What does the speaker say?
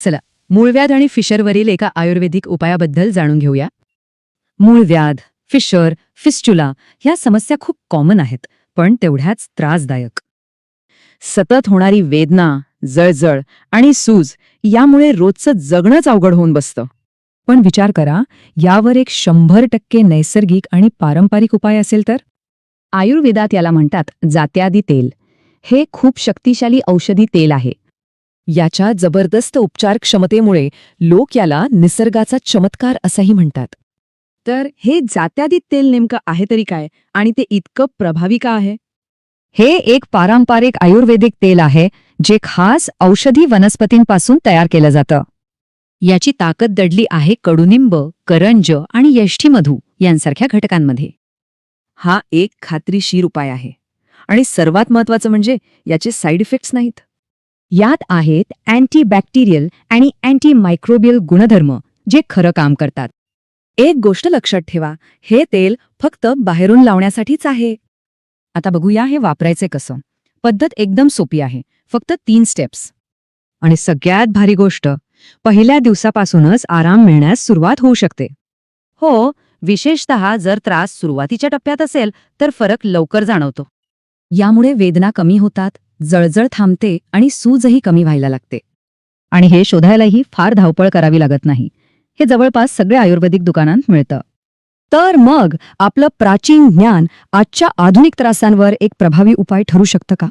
चला मूळव्याध आणि फिशरवरील एका आयुर्वेदिक उपायाबद्दल जाणून घेऊया. मूळव्याध फिशर फिस्चुला ह्या समस्या खूप कॉमन आहेत पण तेवढ्याच त्रासदायक. सतत होणारी वेदना जळजळ आणि सूज यामुळे रोजचं जगणंच अवघड होऊन बसतं. पण विचार करा यावर एक शंभर टक्के नैसर्गिक आणि पारंपरिक उपाय असेल तर? आयुर्वेदात याला म्हणतात जात्यादी तेल. हे खूप शक्तिशाली औषधी तेल आहे. याच्या जबरदस्त उपचार क्षमतेमुळे लोक याला निसर्गाचा चमत्कार असंही म्हणतात. तर हे जात्यादित तेल नेमकं आहे तरी काय? आणि ते इतकं प्रभावी का आहे? हे एक पारंपरिक आयुर्वेदिक तेल आहे जे खास औषधी वनस्पतींपासून तयार केलं जातं. याची ताकद दडली आहे कडुनिंब करंज आणि यष्टीमधू यांसारख्या घटकांमध्ये. हा एक खात्रीशीर उपाय आहे. आणि सर्वात महत्वाचं म्हणजे याचे साईड इफेक्ट्स नाहीत. यात आहेत अँटीबॅक्टेरियल आणि अँटीमायक्रोबियल गुणधर्म जे खरं काम करतात. एक गोष्ट लक्षात ठेवा हे तेल फक्त बाहेरून लावण्यासाठीच आहे. आता बघूया हे वापरायचे कसं. पद्धत एकदम सोपी आहे फक्त तीन स्टेप्स आणि सगळ्यात भारी गोष्ट पहिल्या दिवसापासूनच आराम मिळण्यास सुरुवात होऊ शकते. हो विशेषत जर त्रास सुरुवातीच्या टप्प्यात असेल तर फरक लवकर जाणवतो. यामुळे वेदना कमी होतात जळजळ थांबते आणि सूजही कमी व्हायला लागते. आणि हे शोधायलाही फार धावपळ करावी लागत नाही. हे जवळपास सगळ्या आयुर्वेदिक दुकानांत मिळतं. तर मग आपलं प्राचीन ज्ञान आजच्या आधुनिक त्रासांवर एक प्रभावी उपाय ठरू शकतं का?